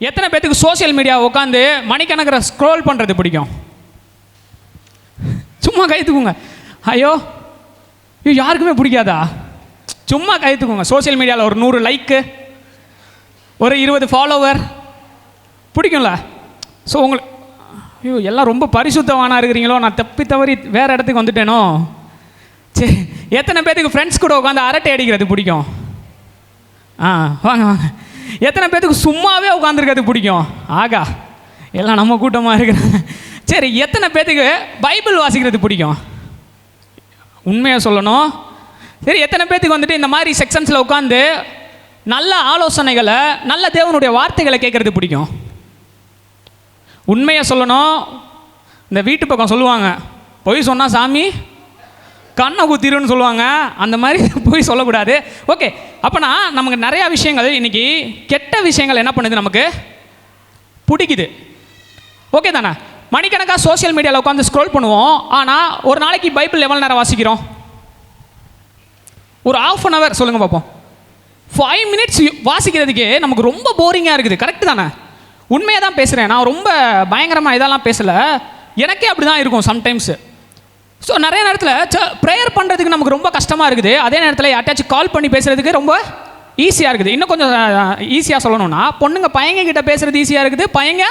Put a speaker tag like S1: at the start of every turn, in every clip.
S1: எத்தனை பேத்துக்கு social media உட்காந்து மணிக்கணக்கில் ஸ்க்ரோல் பண்ணுறது பிடிக்கும்? சும்மா கைத்துக்குங்க ஐயோ ஐயோ யாருக்குமே பிடிக்காதா? சும்மா கைத்துக்குங்க சோசியல் சோஷியல் மீடியாவில் ஒரு நூறு லைக்கு ஒரு இருபது ஃபாலோவர் பிடிக்கும்ல? ஸோ உங்களுக்கு ஐயோ எல்லாம் ரொம்ப பரிசுத்தவானா இருக்கிறீங்களோ? நான் தப்பி தவறி வேறு இடத்துக்கு வந்துட்டேனோ? சரி எத்தனை பேத்துக்கு ஃப்ரெண்ட்ஸ் கூட உட்காந்து அரட்டை அடிக்கிறது பிடிக்கும்? ஆ வாங்க வாங்க. எத்தனை பேத்துக்கு சும்மாவே உட்காந்துருக்கிறது பிடிக்கும்? ஆகா எல்லாம் நம்ம கூட்டமாக இருக்கிறாங்க சரி எத்தனை பேத்துக்கு பைபிள் வாசிக்கிறது பிடிக்கும்? உண்மையாக சொல்லணும். சரி எத்தனை பேத்துக்கு வந்துட்டு இந்த மாதிரி செக்ஷன்ஸில் உட்காந்து நல்ல ஆலோசனைகளை நல்ல தேவனுடைய வார்த்தைகளை கேட்குறது பிடிக்கும்? உண்மையை சொல்லணும். இந்த வீட்டு பக்கம் சொல்லுவாங்க பொய் சொன்னால் சாமி கண்ணை குத்திருன்னு சொல்லுவாங்க. அந்த மாதிரி போய் சொல்லக்கூடாது. ஓகே அப்போனா நமக்கு நிறையா விஷயங்கள் இன்னைக்கு கெட்ட விஷயங்கள் என்ன பண்ணுது நமக்கு? பிடிக்குது. ஓகே தானே? மணிக்கணக்காக சோஷியல் மீடியாவில் உட்காந்து ஸ்க்ரோல் பண்ணுவோம். ஆனால் ஒரு நாளைக்கு பைபிள் எவ்வளோ நேரம் வாசிக்கிறோம்? ஒரு ஆஃப் அன் ஹவர் சொல்லுங்கள் பார்ப்போம் ஃபைவ் மினிட்ஸ் வாசிக்கிறதுக்கே நமக்கு ரொம்ப போரிங்காக இருக்குது. கரெக்டு தானே? உண்மையாக தான் பேசுகிறேன் நான் ரொம்ப பயங்கரமாக இதெல்லாம் பேசலை. எனக்கே அப்படி தான் இருக்கும் சம்டைம்ஸு ஸோ நிறைய நேரத்தில் ப்ரேயர் பண்ணுறதுக்கு நமக்கு ரொம்ப கஷ்டமாக இருக்குது. அதே நேரத்தில் யார்ட்டாச்சும் கால் பண்ணி பேசுகிறதுக்கு ரொம்ப ஈஸியாக இருக்குது. இன்னும் கொஞ்சம் ஈஸியாக சொல்லணும்னா பொண்ணுங்க பையங்க கிட்ட பேசுகிறது ஈஸியாக இருக்குது. பையங்க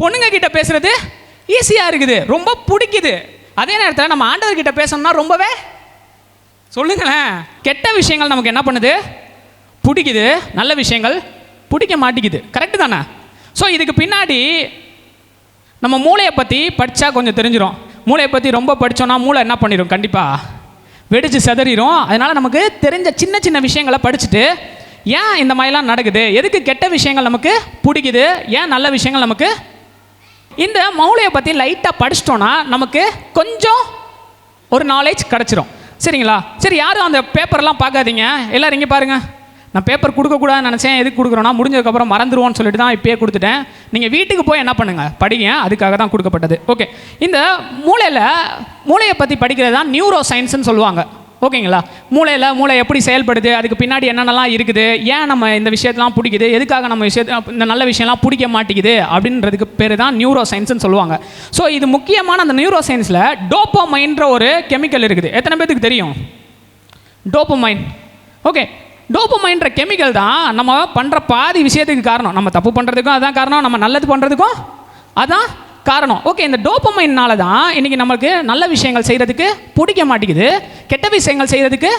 S1: பொண்ணுங்க கிட்ட பேசுகிறது ஈஸியாக இருக்குது. ரொம்ப பிடிக்குது. அதே நேரத்தில் நம்ம ஆண்டவர்கிட்ட பேசணும்னா ரொம்பவே சொல்லுங்களேன் கெட்ட விஷயங்கள் நமக்கு என்ன பண்ணுது? பிடிக்குது. நல்ல விஷயங்கள் பிடிக்க மாட்டேங்குது கரெக்டு தானே? ஸோ இதுக்கு பின்னாடி நம்ம மூளையை பற்றி படித்தா கொஞ்சம் தெரிஞ்சிடும் மூளையை பற்றி ரொம்ப படித்தோன்னா மூளை என்ன பண்ணிடும் கண்டிப்பாக வெடிச்சு செதறிடும் அதனால் நமக்கு தெரிஞ்ச சின்ன சின்ன விஷயங்களை படிச்சுட்டு ஏன் இந்த மாதிரிலாம் நடக்குது? எதுக்கு கெட்ட விஷயங்கள் நமக்கு பிடிக்குது? ஏன் நல்ல விஷயங்கள் நமக்கு? இந்த மௌளையை பற்றி லைட்டாக படிச்சிட்டோன்னா நமக்கு கொஞ்சம் ஒரு நாலேஜ் கிடச்சிரும். சரிங்களா? சரி யாரும் அந்த பேப்பர்லாம் பார்க்காதீங்க. எல்லோரும் இங்கே பாருங்கள் நான் பேப்பர் கொடுக்கக்கூடாதுன்னு நினச்சேன். எதுக்கு கொடுக்குறோன்னா முடிஞ்சதுக்கப்புறம் மறந்துடுவோன்னு சொல்லிட்டு தான் இப்பயே கொடுத்துட்டேன். நீங்கள் வீட்டுக்கு போய் என்ன பண்ணுங்கள் படிங்க. அதுக்காக தான் கொடுக்கப்பட்டது. ஓகே இந்த மூளையில் மூளையை பற்றி படிக்கிறது தான் நியூரோ சயின்ஸ்னு சொல்லுவாங்க. ஓகேங்களா மூளையில் மூளை எப்படி செயல்படுது? அதுக்கு பின்னாடி என்னென்னலாம் இருக்குது? ஏன் நம்ம இந்த விஷயத்தெலாம் பிடிக்குது? எதுக்காக நம்ம விஷயத்த இந்த நல்ல விஷயம்லாம் பிடிக்க மாட்டேங்குது? அப்படின்றதுக்கு பேர் தான் நியூரோ சயின்ஸ்னு சொல்லுவாங்க. ஸோ இது முக்கியமான அந்த நியூரோ சயின்ஸில் டோப்போமைன்ற ஒரு கெமிக்கல் இருக்குது. எத்தனை பேத்துக்கு தெரியும்? டோப்போமைன் ஓகே டோப்பமைன்ற கெமிக்கல் தான் நம்ம பண்ணுற பாதி விஷயத்துக்கு காரணம். நம்ம தப்பு பண்ணுறதுக்கும் அதான் காரணம் நம்ம நல்லது பண்ணுறதுக்கும் அதான் காரணம். ஓகே இந்த டோப்பமைனால தான் இன்றைக்கி நம்மளுக்கு நல்ல விஷயங்கள் செய்கிறதுக்கு பிடிக்க மாட்டேங்குது. கெட்ட விஷயங்கள் செய்கிறதுக்கு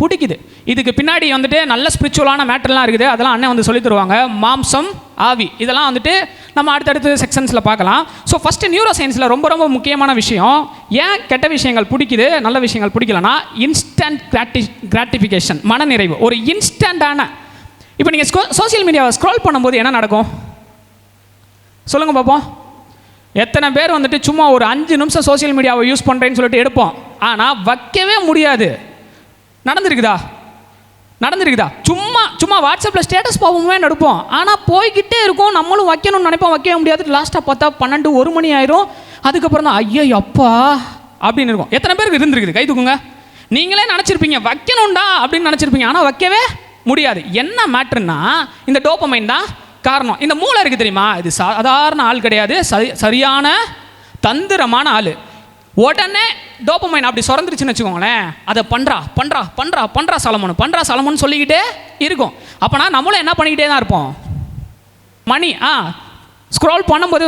S1: பிடிக்குது. இதுக்கு பின்னாடி வந்துட்டு நல்ல ஸ்பிரிச்சுவலான மேட்டர்லாம் இருக்குது. அதெல்லாம் அண்ணன் வந்து சொல்லி தருவாங்க. மாம்சம் ஆவி. இதெல்லாம் வந்துட்டு நம்ம அடுத்தடுத்த செக்ஷன்ஸில் பார்க்கலாம். ஸோ ஃபஸ்ட்டு நியூரோ சயின்ஸில் ரொம்ப ரொம்ப முக்கியமான விஷயம். ஏன் கெட்ட விஷயங்கள் பிடிக்குது நல்ல விஷயங்கள் பிடிக்கலனா இன்ஸ்டன்ட் கிராட்டி கிராட்டிஃபிகேஷன் மனநிறைவு. ஒரு இன்ஸ்டண்ட்டான இப்போ நீங்கள் சோஷியல் மீடியாவை ஸ்க்ரோல் பண்ணும்போது என்ன நடக்கும்? சொல்லுங்கள் பார்ப்போம் எத்தனை பேர் வந்துட்டு சும்மா ஒரு அஞ்சு நிமிஷம் சோஷியல் மீடியாவை யூஸ் பண்ணுறேன்னு சொல்லிட்டு எடுப்போம். ஆனால் வைக்கவே முடியாது. நடந்திருக்குதா? நடந்திருக்குதா? சும்மா சும்மா வாட்ஸ்அப்பில் ஸ்டேட்டஸ் பார்ப்போமே நடப்போம். ஆனால் போய்கிட்டே இருக்கும். நம்மளும் வைக்கணும்னு நினைப்போம். வைக்கவே முடியாது. லாஸ்ட்டாக பார்த்தா பன்னெண்டு ஒரு மணி ஆயிரும். அதுக்கப்புறம் தான் ஐயோ அப்பா! அப்படின்னு இருக்கும். எத்தனை பேருக்கு இருந்திருக்குது? கை தூக்குங்க. நீங்களே நினச்சிருப்பீங்க. வைக்கணும்டா அப்படின்னு நினச்சிருப்பீங்க. ஆனால் வைக்கவே முடியாது. என்ன மேட்ருன்னா இந்த டோப்பமைன் தான் காரணம். இந்த மூளை இருக்குது தெரியுமா? இது சாதாரண ஆள் கிடையாது. சரியான தந்திரமான ஆள். உடனே டோப்பமைன் அப்படி சுரந்துருச்சுன்னு வச்சுக்கோங்களேன். அதை பண்ணுறா பண்ணுறா பண்ணுறா பண்ணுறா சலமனு பண்ணுறா சலமனு சொல்லிக்கிட்டே இருக்கும். அப்போனா நம்மளும் என்ன பண்ணிக்கிட்டே தான் இருப்போம்? மணி ஆ ஸ்க்ரோல் பண்ணும்போது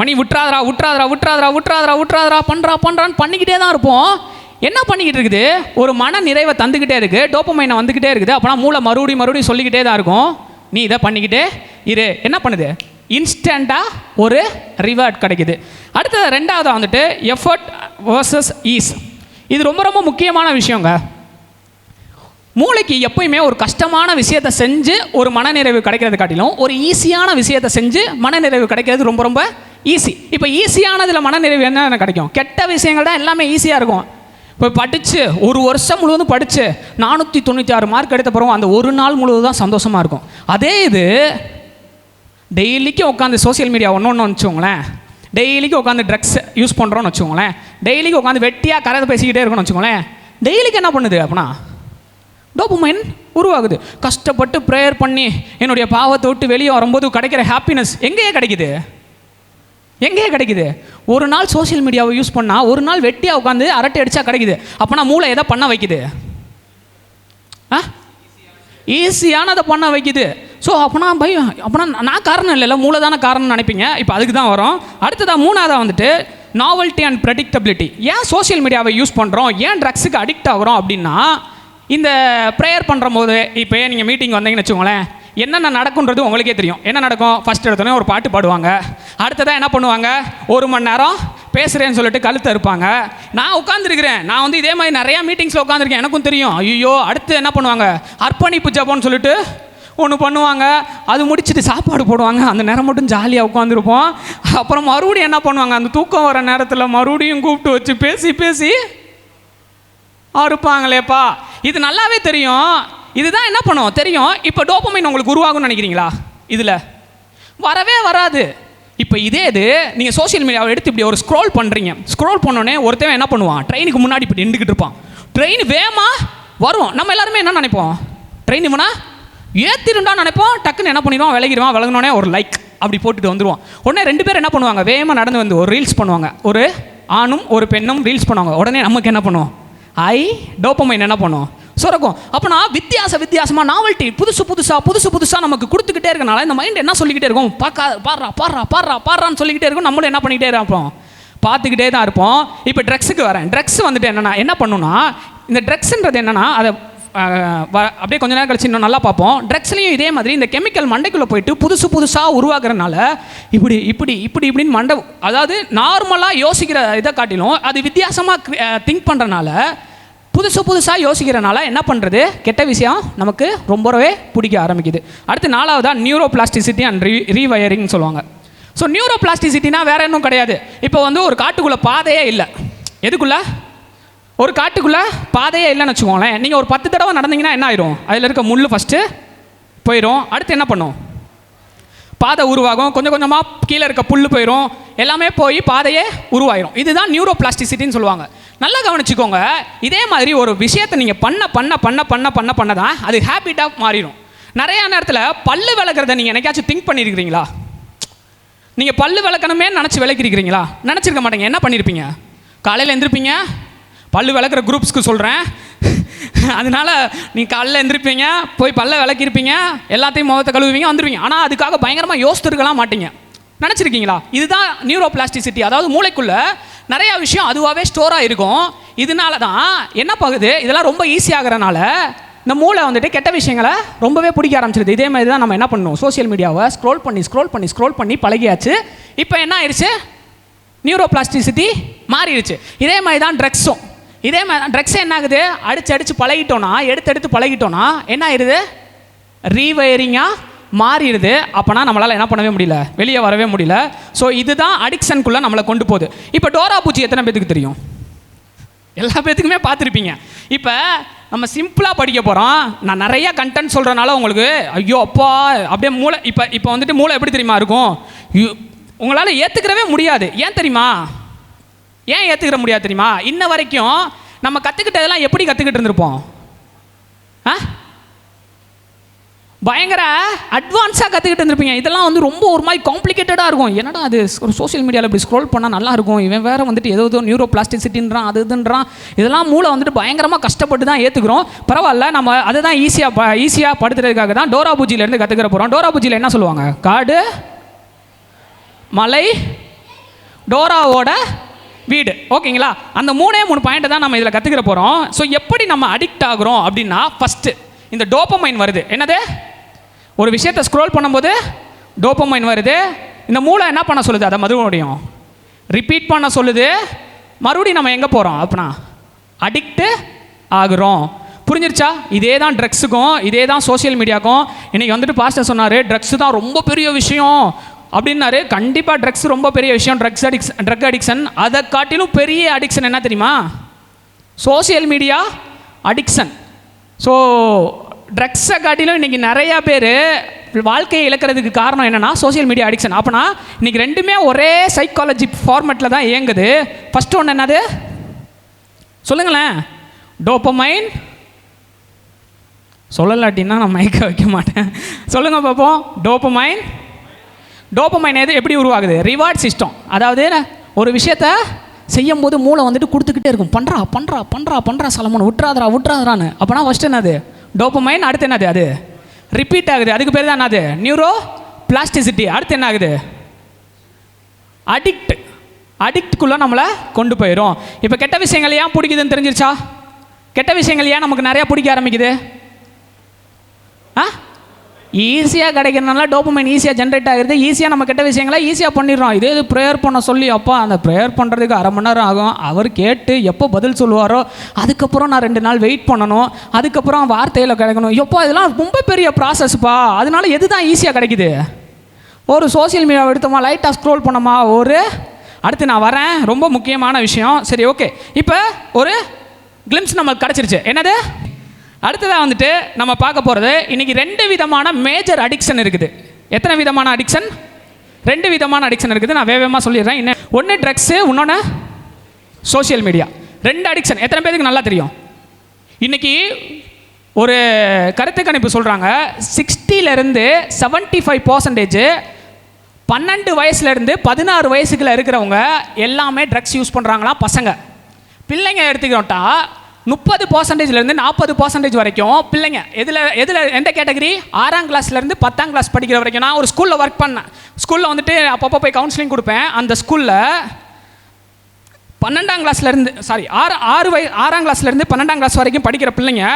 S1: மணி விட்றாதரா விட்றாதரா விட்றாதரா விட்றாதரா விட்றாதரா பண்ணுறா பண்ணுறான்னு பண்ணிக்கிட்டே தான் இருப்போம். என்ன பண்ணிக்கிட்டு இருக்குது? ஒரு மன நிறைவை தந்துக்கிட்டே இருக்குது டோப்பமைனை வந்துக்கிட்டே இருக்குது. அப்போனா மூளை மறுபடியும் மறுபடியும் சொல்லிக்கிட்டே தான் இருக்கும். நீ இதை பண்ணிக்கிட்டே இரு. என்ன பண்ணுது? இன்ஸ்டண்ட்டாக ஒரு ரிவார்ட் கிடைக்குது. அடுத்தது ரெண்டாவது வந்துட்டு எஃபர்ட் வர்சஸ் ஈஸ் இது ரொம்ப ரொம்ப முக்கியமான விஷயங்க. மூளைக்கு எப்பயுமே ஒரு கஷ்டமான விஷயத்தை செஞ்சு ஒரு மனநிறைவு கிடைக்கிறது காட்டிலும் ஒரு ஈஸியான விஷயத்தை செஞ்சு மனநிறைவு கிடைக்கிறது ரொம்ப ரொம்ப ஈஸி இப்போ ஈஸியானதில் மனநிறைவு என்ன கிடைக்கும்? கெட்ட விஷயங்கள் தான் எல்லாமே ஈஸியாக இருக்கும். இப்போ படித்து ஒரு வருஷம் முழுவதும் படித்து நானூற்றி தொண்ணூற்றி ஆறு மார்க் எடுத்த பிறகு அந்த ஒரு நாள் முழுவதும் தான் சந்தோஷமாக இருக்கும். அதே இது டெய்லிக்கும் உட்காந்து சோஷியல் மீடியா ஒன்று ஒன்று வச்சுக்கோங்களேன். டெய்லிக்கும் உட்காந்து ட்ரக்ஸ் யூஸ் பண்ணுறோன்னு வச்சுக்கோங்களேன். டெய்லிக்கும் உட்காந்து வெட்டியாக கரை பேசிக்கிட்டே இருக்கணும்னு வச்சுக்கோங்களேன். டெய்லிக்கு என்ன பண்ணுது அப்படின்னா டோப்பமைன் உருவாகுது. கஷ்டப்பட்டு ப்ரேயர் பண்ணி என்னுடைய பாவத்தை விட்டு வெளியே வரும்போது கிடைக்கிற ஹாப்பினஸ் எங்கேயே கிடைக்குது? எங்கேயே கிடைக்குது? ஒரு நாள் சோஷியல் மீடியாவை யூஸ் பண்ணால் ஒரு நாள் வெட்டியாக உட்காந்து அரட்டை அடித்தா கிடைக்குது. அப்போனா மூளை எதை பண்ண வைக்குது? ஆ? ஈஸியான அதை பண்ண வைக்குது. ஸோ அப்போனா பயம் அப்போனா நான் காரணம் இல்லைல்ல மூலதான காரணம் காரணம்னு நினைப்பீங்க. இப்போ அதுக்கு தான் வரும். அடுத்ததாக மூணாவதாக வந்துட்டு நாவல்ட்டி அண்ட் ப்ரெடிக்டபிலிட்டி ஏன் சோஷியல் மீடியாவை யூஸ் பண்ணுறோம் ஏன் ட்ரக்ஸுக்கு அடிக்ட் ஆகுறோம் அப்படின்னா இந்த ப்ரேயர் பண்ணுற போது இப்போ நீங்கள் மீட்டிங் வந்தீங்கன்னு வச்சுக்கோங்களேன் என்னென்ன நடக்குன்றது உங்களுக்கே தெரியும். என்ன நடக்கும்? ஃபஸ்ட் எடுத்தோடனே ஒரு பாட்டு பாடுவாங்க. அடுத்ததாக என்ன பண்ணுவாங்க? ஒரு மணி நேரம் பேசுகிறேன்னு சொல்லிட்டு கழுத்தை இருப்பாங்க நான் உட்காந்துருக்கிறேன் நான் வந்து இதே மாதிரி நிறையா மீட்டிங்ஸில் உட்காந்துருக்கேன் எனக்கும் தெரியும். ஐயோ அடுத்து என்ன பண்ணுவாங்க? அர்ப்பணிப்பு ஜபம்னு சொல்லிட்டு ஒன்று பண்ணுவாங்க. அது முடிச்சுட்டு சாப்பாடு போடுவாங்க. அந்த நேரம் மட்டும் ஜாலியாக உட்காந்துருப்போம் அப்புறம் மறுபடியும் என்ன பண்ணுவாங்க? அந்த தூக்கம் வர நேரத்தில் மறுபடியும் கூப்பிட்டு வச்சு பேசி பேசி அறுப்பாங்களேப்பா. இது நல்லாவே தெரியும். இதுதான் என்ன பண்ணும்? தெரியும். இப்போ டோப்பமைன் உங்களுக்கு உருவாகும்னு நினைக்கிறீங்களா? இதில். வரவே வராது. இப்போ இதே இது நீங்கள் சோஷியல் மீடியாவை எடுத்து இப்படி ஒரு ஸ்க்ரோல் பண்ணுறீங்க ஸ்க்ரோல் பண்ணோன்னே ஒருத்தவன் என்ன பண்ணுவான்? ட்ரெயினுக்கு முன்னாடி இப்படி நின்றுக்கிட்டு இருப்பான். ட்ரெயின் வேமா வரும். நம்ம எல்லாருமே என்ன நினைப்போம்? ட்ரெயின் இவனா? ஏற்றிருந்தா நினைப்போம். டக்குன்னு என்ன பண்ணிடுவான்? விலகிடுவான். விலகினோடனே ஒரு லைக் அப்படி போட்டுட்டு வந்துடுவான் உடனே ரெண்டு பேர் என்ன பண்ணுவாங்க? வேகமாக நடந்து வந்து ஒரு ரீல்ஸ் பண்ணுவாங்க. ஒரு ஆணும் ஒரு பெண்ணும் ரீல்ஸ் பண்ணுவாங்க. உடனே நமக்கு என்ன பண்ணுவோம் ஐ டோப்பமைன் என்ன பண்ணுவோம் சுரக்கும் அப்போனா வித்தியாச வித்தியாசமாக நாவல்ட்டி புதுசு புதுசாக புதுசு புதுசாக நமக்கு கொடுத்துக்கிட்டே இருக்கனால இந்த மைண்ட் என்ன சொல்லிக்கிட்டே இருக்கும்? பார்க்கா பாடுறா பாடுறா பாடுறா பாடுறான்னு சொல்லிக்கிட்டே இருக்கும். நம்மளும் என்ன பண்ணிக்கிட்டே இருப்போம்? பார்த்துக்கிட்டே தான் இருப்போம். இப்போ ட்ரக்ஸுக்கு வரேன். ட்ரக்ஸ் வந்துட்டு என்னென்னா என்ன பண்ணுன்னா இந்த ட்ரக்ஸுன்றது என்னென்னா அதை அப்படியே கொஞ்ச நேரம் கழிச்சு இன்னும் நல்லா பார்ப்போம். ட்ரக்ஸ்லையும் இதே மாதிரி இந்த கெமிக்கல் மண்டைக்குள்ளே போயிட்டு புதுசு புதுசாக உருவாக்குறனால இப்படி இப்படி இப்படி இப்படின்னு மண்டை அதாவது நார்மலாக யோசிக்கிற இதை காட்டிலும் அது வித்தியாசமாக திங்க் பண்ணுறனால புதுசு புதுசாக யோசிக்கிறனால என்ன பண்ணுறது கெட்ட விஷயம் நமக்கு ரொம்பவே பிடிக்க ஆரம்பிக்குது. அடுத்து நாலாவதாக நியூரோ பிளாஸ்டிசிட்டி அண்ட் ரீ ரீவயரிங்னு சொல்லுவாங்க. ஸோ நியூரோ பிளாஸ்டிசிட்டினா வேற இன்னும் கிடையாது. இப்போ வந்து ஒரு காட்டுக்குள்ளே பாதையே இல்லை. எதுக்குள்ள? ஒரு காட்டுக்குள்ளே பாதையே இல்லைன்னு வச்சுக்கோங்களேன். நீங்கள் ஒரு பத்து தடவை நடந்தீங்கன்னா என்ன ஆயிரும்? அதில் இருக்க முள் ஃபஸ்ட்டு போயிடும் அடுத்து என்ன பண்ணும்? பாதை உருவாகும். கொஞ்சம் கொஞ்சமாக கீழே இருக்க புல் போயிடும் எல்லாமே போய் பாதையே உருவாயிரும். இதுதான் நியூரோ பிளாஸ்டிசிட்டின்னு சொல்லுவாங்க. நல்லா கவனிச்சுக்கோங்க. இதே மாதிரி ஒரு விஷயத்தை நீங்கள் பண்ண பண்ண பண்ண பண்ண பண்ண பண்ண தான் அது ஹேபிட்டாக மாறிடும். நிறையா நேரத்தில் பல்லு விளக்குறத நீங்கள் என்னைக்காச்சும் திங்க் பண்ணியிருக்கிறீங்களா நீங்கள் பல்லு விளக்கணுமே நினச்சி விளக்கிருக்கிறீங்களா? நினச்சிருக்க மாட்டீங்க. என்ன பண்ணியிருப்பீங்க காலையில் எழுந்திருப்பீங்க பல்லு விளக்குற குரூப்ஸ்க்கு சொல்கிறேன் அதனால நீங்கள் காலையில் எழுந்திருப்பீங்க போய் பல்ல விளக்கிருப்பீங்க எல்லாத்தையும் முகத்தை கழுவுவீங்க வந்துடுவீங்க ஆனால் அதுக்காக பயங்கரமாக யோசித்துருக்கலாம் மாட்டீங்க. நினச்சிருக்கீங்களா? இதுதான் நியூரோ பிளாஸ்டிசிட்டி அதாவது மூளைக்குள்ளே நிறையா விஷயம் அதுவாகவே ஸ்டோராக இருக்கும் இதனால தான் என்ன பகுது? இதெல்லாம் ரொம்ப ஈஸியாகிறனால இந்த மூளை வந்துட்டு கெட்ட விஷயங்களை ரொம்பவே பிடிக்க ஆரம்பிச்சிருது. இதே மாதிரி தான் நம்ம என்ன பண்ணணும்? சோஷியல் மீடியாவை ஸ்க்ரோல் பண்ணி ஸ்க்ரோல் பண்ணி ஸ்க்ரோல் பண்ணி பழகியாச்சு. இப்போ என்ன ஆயிடுச்சு நியூரோபிளாஸ்டிசிட்டி மாறிடுச்சு. இதே மாதிரி தான் ட்ரக்ஸும் இதே மாதிரி தான் ட்ரக்ஸ் என்ன ஆகுது? அடிச்சு அடித்து பழகிட்டோன்னா எடுத்து எடுத்து பழகிட்டோன்னா என்ன ஆயிடுது ரீவயரிங்காக மாறிடுது. அப்போனா நம்மளால் என்ன பண்ணவே முடியல? வெளியே வரவே முடியல. ஸோ இதுதான் அடிக்ஷனுக்குள்ளே நம்மளை கொண்டு போகுது. இப்போ டோரா பூச்சி எத்தனை பேத்துக்கு தெரியும்? எல்லா பேத்துக்குமே பார்த்துருப்பீங்க. இப்போ நம்ம சிம்பிளாக படிக்க போகிறோம் நான் நிறைய கண்டென்ட் சொல்கிறனால உங்களுக்கு ஐயோ அப்பா அப்படியே மூளை இப்போ இப்போ வந்துட்டு மூளை எப்படி தெரியுமா இருக்கும்? உங்களால் ஏற்றுக்கிறவே முடியாது. ஏன் தெரியுமா? ஏன் ஏற்றுக்கிற முடியாது தெரியுமா? இன்ன வரைக்கும் நம்ம கற்றுக்கிட்டதெல்லாம் எப்படி கற்றுக்கிட்டு இருந்திருப்போம்? ஆ? பயங்கர அட்வான்ஸாக கற்றுக்கிட்டு இருந்திருப்பீங்க. இதெல்லாம் வந்து ரொம்ப ஒரு மாதிரி காம்ப்ளிகேட்டடாக இருக்கும். என்னடா அது ஒரு சோஷியல் மீடியாவில் இப்படி ஸ்க்ரோல் பண்ணால் நல்லா இருக்கும். இவன் வேறு வந்துட்டு ஏதோ ஏதோ நியூரோ பிளாஸ்டிசிட்டின்றான் அது இதுன்றான். இதெல்லாம் மூளை வந்துட்டு பயங்கரமாக கஷ்டப்பட்டு தான் ஏற்றுக்கிறோம் பரவாயில்ல நம்ம அதை தான் ஈஸியாக ப ஈஸியாக படுத்துறதுக்காக தான் டோரா பூஜிலேருந்து கற்றுக்கிற போகிறோம் டோரா பூஜியில் என்ன சொல்லுவாங்க? காடு மலை டோராவோட வீடு. ஓகேங்களா? அந்த மூணே மூணு பாயிண்ட்டை தான் நம்ம இதில் கற்றுக்கிற போகிறோம் ஸோ எப்படி நம்ம அடிக்ட் ஆகுறோம் அப்படின்னா ஃபஸ்ட்டு இந்த டோப்பமைன் வருது. என்னது? ஒரு விஷயத்தை ஸ்க்ரோல் பண்ணும்போது டோப்பமைன் வருது. இந்த மூளை என்ன பண்ண சொல்லுது? அதை மறுபடியும் ரிப்பீட் பண்ண சொல்லுது. மறுபடியும் நம்ம எங்கே போகிறோம் அப்படின்னா அடிக்ட்டு ஆகுறோம். புரிஞ்சிருச்சா? இதே தான் ட்ரக்ஸுக்கும் இதே தான் சோஷியல் மீடியாக்கும் இன்றைக்கி வந்துட்டு பாஸ்டர் சொன்னார் ட்ரக்ஸ் தான் ரொம்ப பெரிய விஷயம். அப்படின்னாரு. கண்டிப்பாக ட்ரக்ஸ் ரொம்ப பெரிய விஷயம். ட்ரக்ஸ் அடிக்ஸ் ட்ரக் அடிக்ஷன் அதை காட்டிலும் பெரிய அடிக்ஷன் என்ன தெரியுமா? சோஷியல் மீடியா அடிக்ஷன் ஸோ ட்ரக்ஸை காட்டிலும் இன்றைக்கி நிறையா பேர் வாழ்க்கையை இழக்கிறதுக்கு காரணம் என்னென்னா சோஷியல் மீடியா அடிக்ஷன் அப்போனா இன்றைக்கி ரெண்டுமே ஒரே சைக்காலஜி ஃபார்மேட்டில் தான் இயங்குது. ஃபஸ்ட்டு ஒன்று என்னது? சொல்லுங்களேன். டோப்பமைன் சொல்லலாட்டின்னா நான் மயக்க வைக்க மாட்டேன். சொல்லுங்கள் பார்ப்போம். டோப்பமைன் டோப்பமைன் எது? எப்படி உருவாகுது? ரிவார்ட் சிஸ்டம் அதாவது ஒரு விஷயத்த செய்யும் போது மூளை வந்துட்டு கொடுத்துக்கிட்டே இருக்கும். பண்ணுறா பண்ணுறா பண்ணுறா பண்ணுறா சலமன். விட்றாதரா விட்றாதரான்னு அப்போனா ஃபஸ்ட்டு என்னது? டோப்பமைன் அடுத்து என்னது அது? ரிப்பீட் ஆகுது. அதுக்கு பேர் தான் என்னது? நியூரோ பிளாஸ்டிசிட்டி அடுத்து என்ன ஆகுது? அடிக்ட் அடிக்ட்குள்ளே நம்மளை கொண்டு போயிடும் இப்போ கெட்ட விஷயங்கள் ஏன் பிடிக்குதுன்னு தெரிஞ்சிருச்சா? கெட்ட விஷயங்கள் ஏன் நமக்கு நிறையா பிடிக்க ஆரம்பிக்குது? ஆ? ஈஸியாக கிடைக்கிறனால டோப்பமைன் ஈஸியாக ஜென்ரேட் ஆகுது ஈஸியாக நம்ம கெட்ட விஷயங்களை ஈஸியாக பண்ணிடுறோம். இதே இது ப்ரேயர் பண்ண சொல்லி அப்பா அந்த ப்ரேயர் பண்ணுறதுக்கு அரை மணி நேரம் ஆகும். அவர் கேட்டு எப்போ பதில் சொல்லுவாரோ அதுக்கப்புறம் நான் ரெண்டு நாள் வெயிட் பண்ணணும். அதுக்கப்புறம் வார்த்தையில் கிடைக்கணும் எப்போ இதெல்லாம் ரொம்ப பெரிய ப்ராசஸ்ப்பா அதனால எது தான் ஈஸியாக கிடைக்குது? ஒரு சோஷியல் மீடியாவை எடுத்தோமா லைட்டாக ஸ்க்ரோல் பண்ணோமா ஒரு அடுத்து நான் வரேன். ரொம்ப முக்கியமான விஷயம். சரி ஓகே இப்போ ஒரு கிளிம்ஸ் நமக்கு கிடச்சிருச்சு. என்னது? அடுத்ததாக வந்துட்டு நம்ம பார்க்க போகிறது இன்றைக்கி ரெண்டு விதமான மேஜர் அடிக்ஷன் இருக்குது. எத்தனை விதமான அடிக்ஷன் ரெண்டு விதமான அடிக்ஷன் இருக்குது. நான் வேகமாக சொல்லிடுறேன். இன்னும் ஒன்று ட்ரக்ஸு இன்னொன்று சோஷியல் மீடியா ரெண்டு அடிக்ஷன் எத்தனை பேருக்கு நல்லா தெரியும்? இன்றைக்கி ஒரு கருத்து கணிப்பு சொல்கிறாங்க சிக்ஸ்டிலேருந்து செவன்ட்டி ஃபைவ் பர்சன்டேஜ் பன்னெண்டு வயசுலேருந்து பதினாறு வயசுக்குள்ள இருக்கிறவங்க எல்லாமே ட்ரக்ஸ் யூஸ் பண்ணுறாங்களா பசங்க. பிள்ளைங்க எடுத்துக்கிட்டா முப்பது பர்சன்டேஜ்லேருந்து நாற்பது பர்சன்டேஜ் வரைக்கும் பிள்ளைங்க எதில் எதில் எந்த கேட்டகரி ஆறாம் கிளாஸ்லேருந்து பத்தாம் கிளாஸ் படிக்கிற வரைக்கும் நான் ஒரு ஸ்கூலில் ஒர்க் பண்ணேன். ஸ்கூலில் வந்துட்டு அப்பப்போ போய் கவுன்சிலிங் கொடுப்பேன். அந்த ஸ்கூலில் பன்னெண்டாம் கிளாஸ்லேருந்து சாரி ஆறு ஆறு வய ஆறாம் கிளாஸ்லேருந்து பன்னெண்டாம் கிளாஸ் வரைக்கும் படிக்கிற பிள்ளைங்க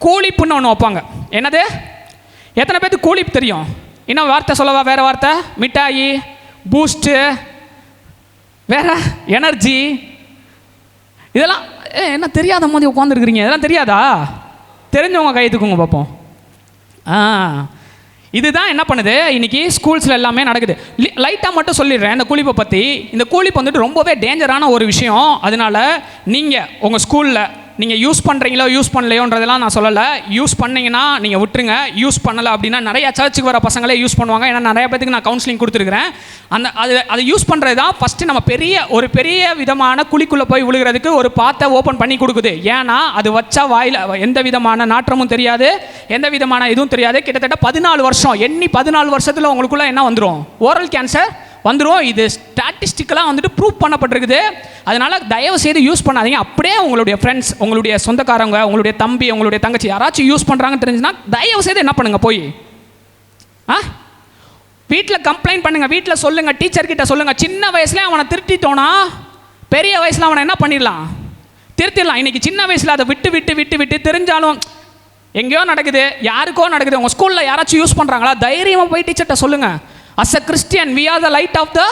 S1: கூலிப்புன்னு ஒன்று வைப்பாங்க. என்னது? எத்தனை பேர்த்துக்கு கூலிப் தெரியும்? இன்னும் வார்த்தை சொல்லவா? வேறு வார்த்தை? மிட்டாயி பூஸ்ட்டு வேற? எனர்ஜி இதெல்லாம் ஏ, என்ன தெரியாத மாதிரி உட்காந்துருக்குறீங்க இதெல்லாம் தெரியாதா? தெரிஞ்சவங்க கை தூக்குங்க பார்ப்போம். ஆ. இதுதான் என்ன பண்ணுது? இன்றைக்கி ஸ்கூல்ஸில் எல்லாமே நடக்குது. லைட்டாக மட்டும் சொல்லிடுறேன் இந்த கூலிப்பை பற்றி இந்த கூலிப் வந்துட்டு ரொம்பவே டேஞ்சரான ஒரு விஷயம். அதனால நீங்கள் உங்கள் ஸ்கூலில் நீங்கள் யூஸ் பண்ணுறீங்களோ யூஸ் பண்ணலையோன்றதெல்லாம் நான் சொல்லலை. யூஸ் பண்ணிங்கன்னா நீங்கள் விட்டுருங்க. யூஸ் பண்ணலை அப்படின்னா நிறைய சர்ச்சுக்கு வர பசங்களே யூஸ் பண்ணுவாங்க. ஏன்னா நிறைய பேத்துக்கு நான் கவுன்சிலிங் கொடுத்துருக்குறேன். அந்த அது அதை யூஸ் பண்ணுறது தான் ஃபஸ்ட்டு நம்ம பெரிய ஒரு பெரிய விதமான குழிக்குள்ளே போய் விழுகிறதுக்கு ஒரு பாத்தை ஓப்பன் பண்ணி கொடுக்குது. ஏன்னா அது வச்சா வாயில் எந்த விதமான நாற்றமும் தெரியாது எந்த விதமான இதுவும் தெரியாது. கிட்டத்தட்ட பதினாலு வருஷம் எண்ணி பதினாலு வருஷத்தில் உங்களுக்குள்ளே என்ன வந்துடும் ஓரல் கேன்சர் வந்துடும் இது ஸ்டாட்டிஸ்டிக்கலாக வந்துட்டு ப்ரூவ் பண்ணப்பட்டிருக்குது. அதனால் தயவு செய்து யூஸ் பண்ணாதீங்க. அப்படியே உங்களுடைய ஃப்ரெண்ட்ஸ் உங்களுடைய சொந்தக்காரங்க உங்களுடைய தம்பி உங்களுடைய தங்கச்சி யாராச்சும் யூஸ் பண்ணுறாங்கன்னு தெரிஞ்சுன்னா தயவு செய்து என்ன பண்ணுங்க போய். ஆ? வீட்டில் கம்ப்ளைண்ட் பண்ணுங்க வீட்டில் சொல்லுங்க டீச்சர் கிட்ட சொல்லுங்க. சின்ன வயசுல அவனை திருத்திட்டோனா பெரிய வயசுல அவனை என்ன பண்ணிடலாம்? திருத்திடலாம். இன்னைக்கு சின்ன வயசுல அதை விட்டு விட்டு விட்டு விட்டு தெரிஞ்சாலும் எங்கேயோ நடக்குது யாருக்கோ நடக்குது. உங்கள் ஸ்கூலில் யாராச்சும் யூஸ் பண்ணுறாங்களா தைரியமாக போய் டீச்சர்கிட்ட சொல்லுங்கள் as a Christian we are the light of the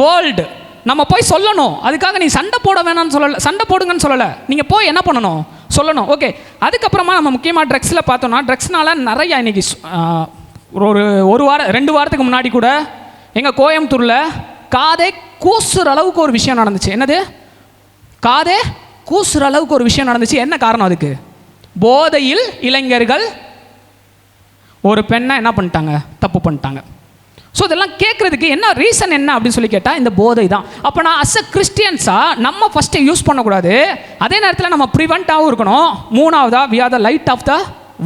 S1: world நம்ம போய் சொல்லணும். அதுக்காக நீ சண்டை போட வேணாம்னு சொல்லலை சண்டை போடுங்கன்னு சொல்லலை. நீங்கள் போய் என்ன பண்ணணும்? சொல்லணும். ஓகே அதுக்கப்புறமா நம்ம முக்கியமாக ட்ரக்ஸில் பார்த்தோம்னா ட்ரக்ஸ்னால நிறைய இன்னைக்கு ஒரு ஒரு வாரம் ரெண்டு வாரத்துக்கு முன்னாடி கூட எங்கள் கோயம்புத்தூரில் காதே கூசுற அளவுக்கு ஒரு விஷயம் நடந்துச்சு. என்னது? காதே கூசுற அளவுக்கு ஒரு விஷயம் நடந்துச்சு. என்ன காரணம் அதுக்கு? போதையில் இளைஞர்கள் ஒரு பெண்ணை என்ன பண்ணிட்டாங்க? தப்பு பண்ணிட்டாங்க. ஸோ இதெல்லாம் கேட்குறதுக்கு என்ன ரீசன் என்ன அப்படின்னு சொல்லி கேட்டால் இந்த போதை தான் அப்போ நான் அஸ் அ கிறிஸ்டியன்ஸாக நம்ம ஃபஸ்ட்டு யூஸ் பண்ணக்கூடாது. அதே நேரத்தில் நம்ம ப்ரிவெண்ட்டாகவும் இருக்கணும். மூணாவதா we are the light of the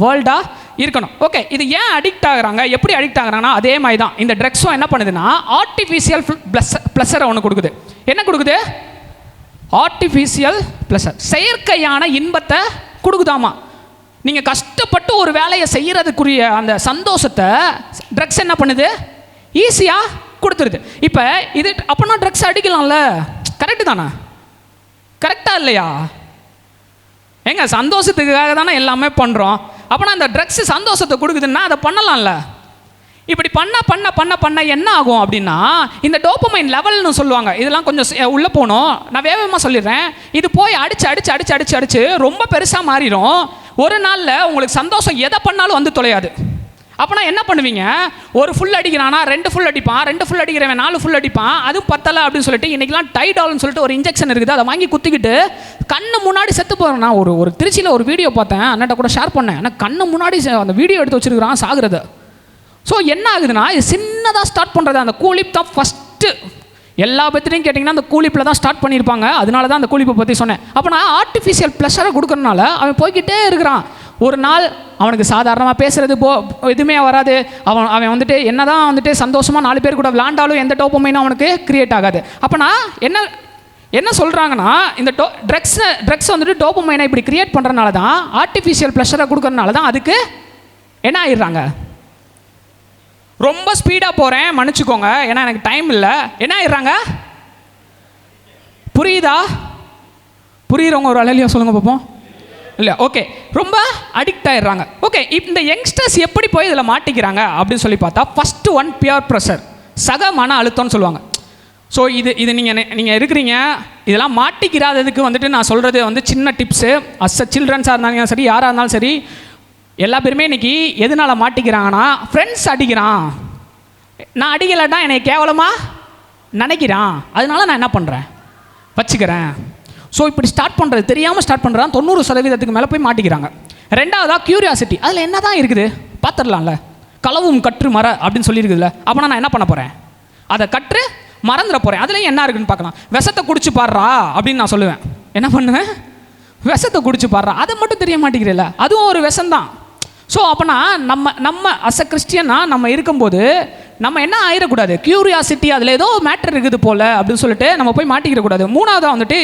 S1: வேர்ல்டாக இருக்கணும். ஓகே இது ஏன் அடிக்ட் ஆகுறாங்க? எப்படி அடிக்ட் ஆகுறாங்கன்னா அதே மாதிரி தான் இந்த ட்ரக்ஸும் என்ன பண்ணுதுன்னா ஆர்டிஃபிஷியல் ப்ளஸ் ப்ளஸரை ஒன்று கொடுக்குது. என்ன கொடுக்குது? ஆர்டிஃபிஷியல் ப்ளஸர் செயற்கையான இன்பத்தை கொடுக்குதாமா? நீங்கள் கஷ்டப்பட்டு ஒரு வேலையை செய்கிறதுக்குரிய அந்த சந்தோஷத்தை ட்ரக்ஸ் என்ன பண்ணுது? ஈஸியாக கொடுத்துருது. இப்போ இது அப்போனா ட்ரக்ஸ் அடிக்கலாம்ல? கரெக்டு தானே? கரெக்டாக இல்லையா? ஏங்க சந்தோஷத்துக்காக தானே எல்லாமே பண்ணுறோம் அப்போனா அந்த ட்ரக்ஸ் சந்தோஷத்தை கொடுக்குதுன்னா அதை பண்ணலாம்ல? இப்படி பண்ண பண்ண பண்ண பண்ண என்ன ஆகும் அப்படின்னா இந்த டோப்பமைன் லெவல்னு சொல்லுவாங்க. இதெல்லாம் கொஞ்சம் உள்ளே போகணும். நான் வேகமாக சொல்லிடுறேன். இது போய் அடிச்சு அடிச்சு அடிச்சு அடிச்சு அடிச்சு ரொம்ப பெருசாக மாறிடும் ஒரு நாளில் உங்களுக்கு சந்தோஷம் எதை பண்ணாலும் வந்து தொலையாது. அப்போனா என்ன பண்ணுவீங்க? ஒரு ஃபுல் அடிக்கிறானா ரெண்டு ஃபுல் அடிப்பான் ரெண்டு ஃபுல் அடிக்கிறவன் நாலு ஃபுல் அடிப்பான் அதுவும் பத்தலை அப்படின்னு சொல்லிட்டு இன்றைக்கெலாம் டைடால்னு சொல்லிட்டு ஒரு இன்ஜெக்ஷன் இருக்குது. அதை வாங்கி குத்திக்கிட்டு கண்ணு முன்னாடி செத்து போகிறேன் நான் ஒரு ஒரு திருச்சியில் ஒரு வீடியோ பார்த்தேன். அண்ணாட்ட கூட ஷேர் பண்ணேன். ஆனால் கண்ணு முன்னாடி அந்த வீடியோ எடுத்து வச்சிருக்கிறான் சாகுறது. ஸோ என்ன ஆகுதுன்னா இது சின்னதாக ஸ்டார்ட் பண்ணுறது அந்த கூலிப் தான் ஃபஸ்ட்டு எல்லா பற்றிலையும் கேட்டிங்கன்னா அந்த கூலிப்பில் தான் ஸ்டார்ட் பண்ணியிருப்பாங்க. அதனால தான் அந்த கூலிப்பை பற்றி சொன்னேன். அப்போ நான் ஆர்டிஃபிஷியல் ப்ளஷரை கொடுக்கறனால அவன் போய்கிட்டே இருக்கிறான். ஒரு நாள் அவனுக்கு சாதாரணமாக பேசுகிறது போ எதுவுமே வராது. அவன் அவன் வந்துட்டு என்ன தான் வந்துட்டு சந்தோஷமாக நாலு பேர் கூட விளாண்டாலும் எந்த டோப்பமைனும் அவனுக்கு கிரியேட் ஆகாது. அப்போனா என்ன என்ன சொல்கிறாங்கன்னா இந்த டோ ட்ரக்ஸ் ட்ரக்ஸ் வந்துட்டு டோப்பமைனை இப்படி கிரியேட் பண்ணுறனால தான் ஆர்டிஃபிஷியல் ப்ளஷரை கொடுக்கறனால தான் அதுக்கு என்ன ஆயிடுறாங்க? ரொம்ப ஸ்பீடாக போகிறேன் மன்னிச்சுக்கோங்க. ஏன்னா எனக்கு டைம் இல்லை. என்ன ஆயிடுறாங்க? புரியுதா? புரியுறவங்க ஒரு அலையிலையும் சொல்லுங்கள் பார்ப்போம் இல்லை ஓகே ரொம்ப அடிக்ட் ஆயிடுறாங்க. ஓகே இந்த யங்ஸ்டர்ஸ் எப்படி போய் இதில் மாட்டிக்கிறாங்க அப்படின்னு சொல்லி பார்த்தா ஃபஸ்ட்டு ஒன் பியர் ப்ரெஷர் சக மன அழுத்தம்னு சொல்லுவாங்க. ஸோ இது இது நீங்கள் நீங்கள் இருக்கிறீங்க இதெல்லாம் மாட்டிக்கிறாததுக்கு வந்துட்டு நான் சொல்கிறது வந்து சின்ன டிப்ஸு அஸ் சில்ட்ரன்ஸாக இருந்தாலும் சரி யாராக இருந்தாலும் சரி எல்லா பேருமே இன்றைக்கி எதனால் மாட்டிக்கிறாங்கன்னா ஃப்ரெண்ட்ஸ் அடிக்கிறான். நான் அடிக்கலைன்னா என்னை கேவலமாக நினைக்கிறான். அதனால நான் என்ன பண்ணுறேன் வச்சுக்கிறேன். ஸோ இப்படி ஸ்டார்ட் பண்ணுறது தெரியாமல் ஸ்டார்ட் பண்ணுறான் தொண்ணூறு சதவீதத்துக்கு மேலே போய் மாட்டிக்கிறாங்க. ரெண்டாவதா க்யூரியாசிட்டி அதில் என்ன தான் இருக்குது? பார்த்துடலாம்ல. களவும் கற்று மர அப்படின்னு சொல்லியிருக்குதுல்ல. அப்போனா நான் என்ன பண்ண போகிறேன் அதை கற்று மறந்துட போகிறேன் அதுலேயும் என்ன இருக்குன்னு பார்க்கலாம். விஷத்தை குடிச்சு பாடுறா அப்படின்னு நான் சொல்லுவேன். என்ன பண்ணுவேன்? விஷத்தை குடிச்சு பாடுறா. அதை மட்டும் தெரிய மாட்டேங்கிறல அதுவும் ஒரு விஷம்தான். ஸோ அப்போனா நம்ம நம்ம அஸ் அ கிறிஸ்டியனாக நம்ம இருக்கும்போது நம்ம என்ன ஆயிடக்கூடாது? க்யூரியாசிட்டி அதில் ஏதோ மேட்டர் இருக்குது போல் அப்படின்னு சொல்லிட்டு நம்ம போய் மாட்டிக்கிடக்கூடாது. மூணாவதாக வந்துட்டு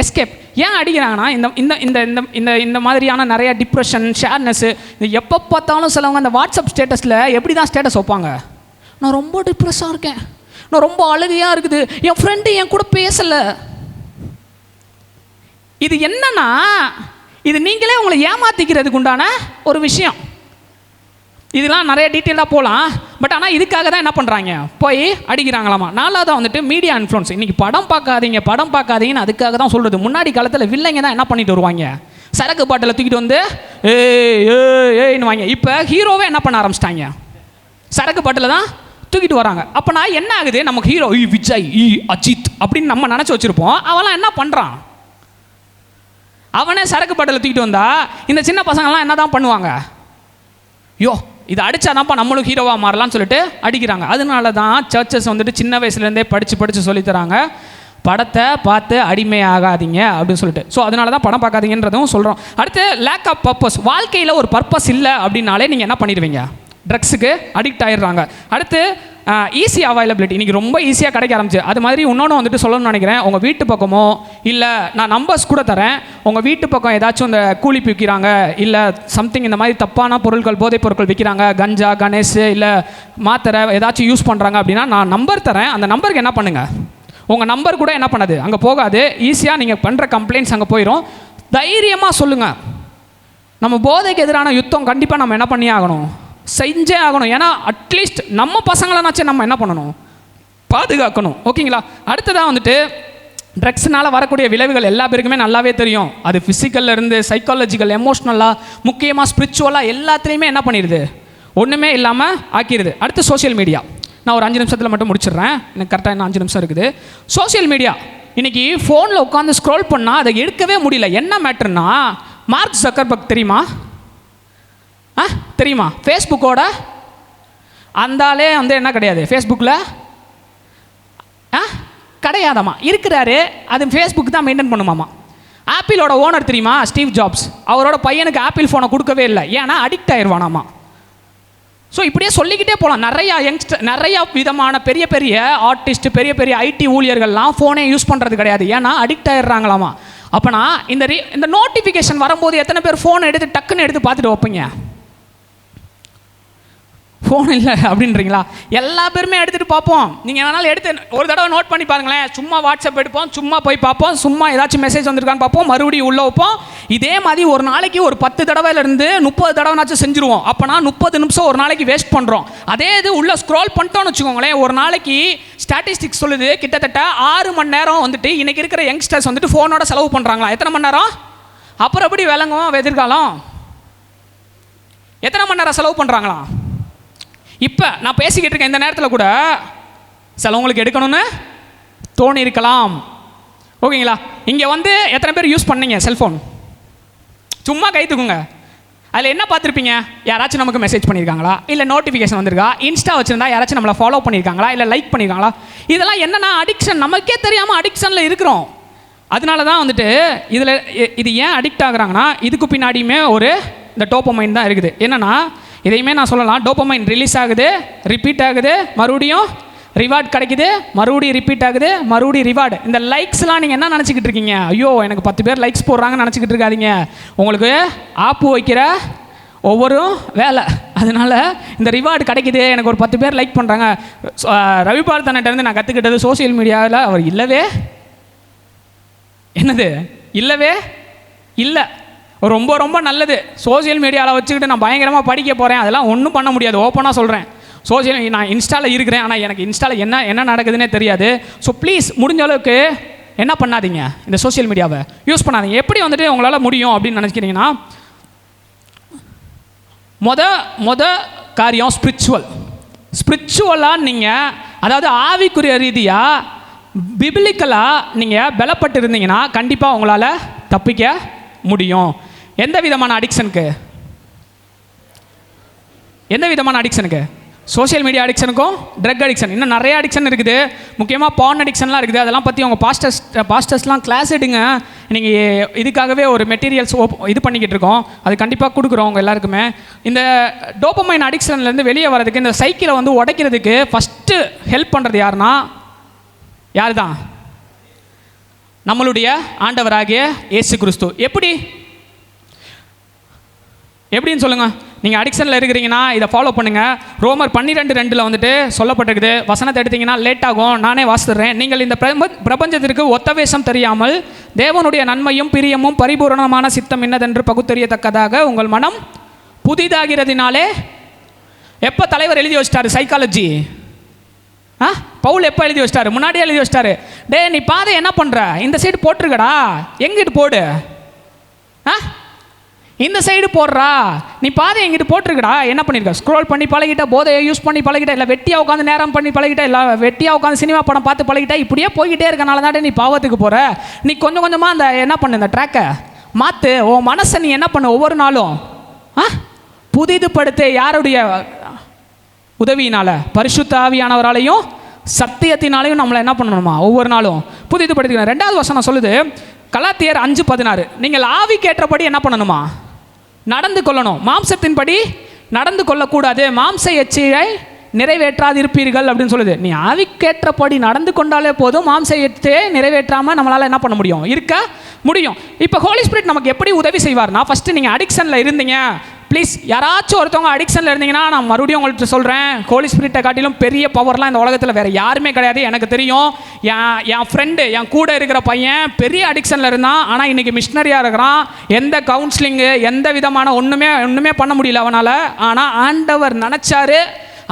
S1: எஸ்கேப் ஏன் அடிக்கிறாங்கன்னா இந்த இந்த இந்த இந்த இந்த இந்த மாதிரியான நிறைய டிப்ரெஷன் ஷேர்னஸ்ஸு இது எப்போ பார்த்தாலும் சிலவங்க அந்த வாட்ஸ்அப் ஸ்டேட்டஸில் எப்படி தான் ஸ்டேட்டஸ் வைப்பாங்க? நான் ரொம்ப டிப்ரெஸ்ஸாக இருக்கேன். நான் ரொம்ப அழுகையாக இருக்குது. என் ஃப்ரெண்டு என் கூட பேசலை. இது என்னன்னா இது நீங்களே உங்களை ஏமாத்திக்கிறதுக்கு உண்டான ஒரு விஷயம். இதெல்லாம் நிறைய டீட்டெயிலாக போகலாம் பட் ஆனால் இதுக்காக தான் என்ன பண்ணுறாங்க போய் அடிக்கிறாங்களாமா. நாலாவது வந்துட்டு மீடியா இன்ஃப்ளூன்ஸ் இன்றைக்கி படம் பார்க்காதீங்க படம் பார்க்காதீங்கன்னு அதுக்காக தான் சொல்கிறது முன்னாடி காலத்தில் வில்லைங்க தான் என்ன பண்ணிட்டு வருவாங்க? சரக்கு பாட்டில் தூக்கிட்டு வந்து ஏய் ஏன்னு வாங்க. இப்போ ஹீரோவே என்ன பண்ண ஆரம்பிச்சிட்டாங்க? சரக்கு பாட்டில் தான் தூக்கிட்டு வராங்க. அப்போனா என்ன ஆகுது? நமக்கு ஹீரோ இ விஜய் இ அஜித் அப்படின்னு நம்ம நினச்சி வச்சுருப்போம். அவன்லாம் என்ன பண்ணுறான் அவனே சரக்கு பாட்டில் தூக்கிட்டு வந்தா இந்த சின்ன பசங்கள்லாம் என்ன தான் பண்ணுவாங்க? யோ இதை அடித்தாதான்ப்பா நம்மளும் ஹீரோவாக மாறலாம்னு சொல்லிட்டு அடிக்கிறாங்க. அதனால தான் சர்ச்சஸ் வந்துட்டு சின்ன வயசுலேருந்தே படித்து படித்து சொல்லித்தராங்க படத்தை பார்த்து அடிமையாகாதீங்க அப்படின்னு சொல்லிட்டு. ஸோ அதனால தான் படம் பார்க்காதீங்கன்றதும் சொல்கிறோம் அடுத்து லேக் ஆஃப் பர்பஸ் வாழ்க்கையில் ஒரு பர்பஸ் இல்லை அப்படின்னாலே நீங்கள் என்ன பண்ணிடுவீங்க? ட்ரக்ஸுக்கு அடிக்ட் ஆயிடுறாங்க. அடுத்து ஈஸி அவைலபிலிட்டி இன்றைக்கி ரொம்ப ஈஸியாக கிடைக்க ஆரம்பிச்சு. அது மாதிரி இன்னொன்று வந்துட்டு சொல்லணும்னு நினைக்கிறேன். உங்கள் வீட்டு பக்கமோ இல்லை நான் நம்பர்ஸ் கூட தரேன். உங்கள் வீட்டு பக்கம் ஏதாச்சும் இந்த கூலிப்பு விற்கிறாங்க இல்லை சம்திங் இந்த மாதிரி தப்பான பொருட்கள் போதைப் பொருட்கள் விற்கிறாங்க கஞ்சா கணேஷ் இல்லை மாத்திரை ஏதாச்சும் யூஸ் பண்ணுறாங்க அப்படின்னா நான் நம்பர் தரேன். அந்த நம்பருக்கு என்ன பண்ணுங்கள் உங்கள் நம்பர் கூட என்ன பண்ணாது? அங்கே போகாது. ஈஸியாக நீங்கள் பண்ணுற கம்ப்ளைண்ட்ஸ் அங்கே போயிடும் தைரியமாக சொல்லுங்கள் நம்ம போதைக்கு எதிரான யுத்தம் கண்டிப்பாக நம்ம என்ன பண்ணி ஆகணும்? செஞ்சே ஆகணும். ஏன்னா அட்லீஸ்ட் நம்ம பசங்களனாச்சும் நம்ம என்ன பண்ணணும்? பாதுகாக்கணும். ஓகேங்களா? அடுத்ததாக வந்துட்டு ட்ரக்ஸ்னால் வரக்கூடிய விளைவுகள் எல்லா பேருக்குமே நல்லாவே தெரியும். அது physical இருந்து சைக்காலஜிக்கல் எமோஷ்னலாக முக்கியமாக ஸ்பிரிச்சுவலாக எல்லாத்துலேயுமே என்ன பண்ணிடுது ஒன்றுமே இல்லாமல் ஆக்கிடுது அடுத்து சோஷியல் மீடியா நான் ஒரு அஞ்சு நிமிஷத்தில் மட்டும் முடிச்சிடுறேன். எனக்கு கரெக்டாக இன்னும் அஞ்சு நிமிஷம் இருக்குது. சோஷியல் மீடியா இன்னைக்கு ஃபோனில் உட்காந்து ஸ்க்ரோல் பண்ணால் அதை எடுக்கவே முடியல. என்ன மேட்ருன்னா மார்க் ஜக்கர்பர்க் தெரியுமா? ஆ தெரியுமா? ஃபேஸ்புக்கோட அந்தாலே வந்து என்ன கிடையாது? ஃபேஸ்புக்கில் ஆ கிடையாதாம்மா. இருக்கிறாரு அது ஃபேஸ்புக் தான் மெயின்டைன் பண்ணுமாம்மா ஆப்பிளோட ஓனர் தெரியுமா? ஸ்டீவ் ஜாப்ஸ் அவரோட பையனுக்கு ஆப்பிள் ஃபோனை கொடுக்கவே இல்லை. ஏன்னா அடிக்ட் ஆயிடுவானாமா ஸோ இப்படியே சொல்லிக்கிட்டே போகலாம் நிறையா யங்ஸ்டர் நிறையா விதமான பெரிய பெரிய ஆர்டிஸ்ட் பெரிய பெரிய ஐடி ஊழியர்கள்லாம் ஃபோனே யூஸ் பண்ணுறது கிடையாது. ஏன்னா அடிக்ட் ஆயிடுறாங்களாமா? அப்போனா இந்த ரீ இந்த நோட்டிஃபிகேஷன் வரும்போது எத்தனை பேர் ஃபோனை எடுத்து டக்குன்னு எடுத்து பார்த்துட்டு வைப்பீங்க? ஃபோன் இல்லை அப்படின்றீங்களா? எல்லா பேருமே எடுத்துகிட்டு பார்ப்போம். நீங்கள் வேணாலும் எடுத்து ஒரு தடவை நோட் பண்ணி பாருங்களேன். சும்மா வாட்ஸ்அப் எடுப்போம் சும்மா போய் பார்ப்போம் சும்மா ஏதாச்சும் மெசேஜ் வந்திருக்கான்னு பார்ப்போம். மறுபடியும் உள்ளே வைப்போம். இதே மாதிரி ஒரு நாளைக்கு ஒரு பத்து தடவையிலேருந்து முப்பது தடவைனாச்சும் செஞ்சுருவோம். அப்போனா முப்பது நிமிஷம் ஒரு நாளைக்கு வேஸ்ட் பண்ணுறோம் அதே இது உள்ளே ஸ்க்ரோல் பண்ணிட்டோம்னு வச்சுக்கோங்களேன். ஒரு நாளைக்கு ஸ்டாட்டிஸ்டிக்ஸ் சொல்லுது. கிட்டத்தட்ட ஆறு மணி நேரம் வந்துட்டு இன்னைக்கு இருக்கிற யங்ஸ்டர்ஸ் வந்துட்டு ஃபோனோட செலவு பண்ணுறாங்களா எத்தனை மணி நேரம்? அப்புறம் எப்படி விளங்குவோம்? எதிர்காலம் எத்தனை மணி நேரம் செலவு பண்ணுறாங்களா இப்போ நான் பேசிக்கிட்டு இருக்கேன் இந்த நேரத்தில் கூட சிலவங்களுக்கு எடுக்கணும்னு தோணி இருக்கலாம். ஓகேங்களா? இங்கே வந்து எத்தனை பேர் யூஸ் பண்ணீங்க செல்ஃபோன் சும்மா கை தூக்குங்க. அதில் என்ன பார்த்துருப்பீங்க? யாராச்சும் நமக்கு மெசேஜ் பண்ணியிருக்காங்களா இல்லை நோட்டிஃபிகேஷன் வந்திருக்கா? இன்ஸ்டா வச்சுருந்தா யாராச்சும் நம்மளை ஃபாலோ பண்ணியிருக்காங்களா இல்லை லைக் பண்ணியிருக்காங்களா இதெல்லாம் என்னென்னா அடிக்ஷன் நமக்கே தெரியாமல் அடிக்ஷனில் இருக்கிறோம். அதனால தான் வந்துட்டு இதில் இது ஏன் அடிக்ட் ஆகுறாங்கன்னா இதுக்கு பின்னாடியுமே ஒரு இந்த டோப்பமைன் தான் இருக்குது. என்னென்னா இதையுமே நான் சொல்லலாம். டோப்பமைன் ரிலீஸ் ஆகுது ரிப்பீட் ஆகுது மறுபடியும் ரிவார்ட் கிடைக்குது மறுபடியும் ரிப்பீட் ஆகுது மறுபடியும் ரிவார்டு இந்த லைக்ஸ்லாம் நீங்கள் என்ன நினச்சிக்கிட்டு இருக்கீங்க? ஐயோ எனக்கு பத்து பேர் லைக்ஸ் போடுறாங்கன்னு நினச்சிக்கிட்டு இருக்காதீங்க. உங்களுக்கு ஆப்பு வைக்கிற ஒவ்வொரு வேலை. அதனால இந்த ரிவார்டு கிடைக்குது எனக்கு ஒரு பத்து பேர் லைக் பண்ணுறாங்க ரவி பார்த்தனிட்டேருந்து நான் கற்றுக்கிட்டது சோஷியல் மீடியாவில் அவர் இல்லவே. என்னது? இல்லவே? இல்லை. ரொம்ப ரொம்ப நல்லது. சோஷியல் மீடியாவில் வச்சுக்கிட்டு நான் பயங்கரமாக படிக்க போகிறேன் அதெல்லாம் ஒன்றும் பண்ண முடியாது. ஓப்பனாக சொல்கிறேன் சோஷியல் நான் இன்ஸ்டாவில் இருக்கிறேன். ஆனால் எனக்கு இன்ஸ்டாவில் என்ன என்ன நடக்குதுன்னே தெரியாது. ஸோ ப்ளீஸ் முடிஞ்ச அளவுக்கு என்ன பண்ணாதீங்க இந்த சோஷியல் மீடியாவை யூஸ் பண்ணாதீங்க. எப்படி வந்துட்டு உங்களால் முடியும் அப்படின்னு நினச்சிக்கிறீங்கன்னா மொத மொத காரியம் ஸ்பிரிச்சுவல் ஸ்பிரிச்சுவலாக நீங்கள் அதாவது ஆவிக்குரிய ரீதியாக பிபிலிக்கலாக நீங்கள் பலப்பட்டு இருந்தீங்கன்னா கண்டிப்பாக உங்களால் தப்பிக்க முடியும். எந்த விதமான அடிக்ஷனுக்கு? எந்த விதமான அடிக்ஷனுக்கு? சோஷியல் மீடியா அடிக்ஷனுக்கும் ட்ரக் அடிக்ஷன். இன்னும் நிறைய அடிக்ஷன் இருக்குது. முக்கியமாக பான் அடிக்ஷன்லாம் இருக்குது. அதெல்லாம் பற்றி உங்கள் பாஸ்டர்ஸ் பாஸ்டர்ஸ்லாம் கிளாஸ் எடுங்க. நீங்கள் இதுக்காகவே ஒரு மெட்டீரியல்ஸ் இது பண்ணிக்கிட்டு இருக்கோம். அது கண்டிப்பாக கொடுக்குறோம் உங்கள் எல்லாருக்குமே. இந்த டோப்பமைன் அடிக்ஷன்லேருந்து வெளியே வர்றதுக்கு இந்த சைக்கிளை வந்து உடைக்கிறதுக்கு ஃபஸ்ட்டு ஹெல்ப் பண்ணுறது யாருன்னா யார் தான் நம்மளுடைய ஆண்டவராகிய இயேசு கிறிஸ்து. எப்படி? எப்படின்னு சொல்லுங்கள் நீங்கள் அடிக்ஷனில் இருக்கிறீங்கன்னா இதை ஃபாலோ பண்ணுங்கள் ரோமர் பன்னிரெண்டு ரெண்டில் வந்துட்டு சொல்லப்பட்டிருக்குது. வசனத்தை எடுத்தீங்கன்னா லேட் ஆகும். நானே வாசிடுறேன் நீங்கள் இந்த பிரப பிரபஞ்சத்திற்கு ஒத்தவேஷம் தெரியாமல் தேவனுடைய நன்மையும் பிரியமும் பரிபூரணமான சித்தம் என்னதென்று பகுத்தறியத்தக்கதாக உங்கள் மனம் புதிதாகிறதுனாலே எப்போ தலைவர் எழுதி வச்சிட்டாரு? சைக்காலஜி ஆ? பவுல் எப்போ எழுதி வச்சிட்டாரு? முன்னாடியே எழுதி வச்சிட்டாரு. டே நீ பாதை என்ன பண்ணுற இந்த சைடு போட்டிருக்கடா எங்கிட்டு போடு? ஆ? இந்த சைடு போடுறா. நீ பாதை எங்கிட்டு போட்டிருக்கடா. என்ன பண்ணியிருக்க ஸ்க்ரோல் பண்ணி பழகிட்ட போதையை யூஸ் பண்ணி பழகிட்ட இல்லை வெட்டியாக உட்காந்து நேரம் பண்ணி பழகிட்ட இல்லை வெட்டியாக உட்காந்து சினிமா படம் பார்த்து பழகிட்ட இப்படியே போய்கிட்டே இருக்கனால தான் நீ பாவத்துக்கு போகிற நீ கொஞ்சம் கொஞ்சமாக அந்த என்ன பண்ணு இந்த ட்ராக்கை மாற்று உன் மனசை நீ என்ன பண்ணு ஒவ்வொரு நாளும்? ஆ? புதிது படுத்த யாருடைய உதவியினால? பரிசுத்த ஆவியானவராலையும் சத்தியத்தினாலையும் நம்மளை என்ன பண்ணணுமா? ஒவ்வொரு நாளும். புதிது படுத்திக்கணும் ரெண்டாவது வசனம் சொல்லுது கலாத்தியர் அஞ்சு பதினாறு. நீங்கள் ஆவிக்கேற்றபடி என்ன பண்ணணுமா? நடந்து கொள்ளணும். மாம்சத்தின்படி நடந்து கொள்ளக்கூடாது. மாம்ச எச்சியை நிறைவேற்றாதிருப்பீர்கள் அப்படின்னு சொல்லுது. நீ ஆவிக்கேற்றபடி நடந்து கொண்டாலே போதும். மாம்ச நிறைவேற்றாமல் நம்மளால் என்ன பண்ண முடியும்? இருக்க முடியும். இப்போ ஹோலி ஸ்பிரிட் நமக்கு எப்படி உதவி செய்வார்னா ஃபஸ்ட்டு நீங்கள் அடிக்ஷனில் இருந்தீங்க. ப்ளீஸ் யாராச்சும் ஒருத்தவங்க அடிக்ஷனில் இருந்தீங்கன்னா நான் மறுபடியும் உங்கள்கிட்ட சொல்கிறேன் ஹோலி ஸ்பிரிட்டை காட்டிலும் பெரிய பவர்லாம் இந்த உலகத்தில் வேறு யாருமே கிடையாது. எனக்கு தெரியும் என் என் ஃப்ரெண்டு என் கூட இருக்கிற பையன் பெரிய அடிக்ஷனில் இருந்தான். ஆனால் இன்றைக்கி மிஷினரியாக இருக்கிறான். எந்த கவுன்சிலிங்கு எந்த விதமான ஒன்றுமே ஒன்றுமே பண்ண முடியல அவனால். ஆனால் ஆண்டவர் நினச்சாரு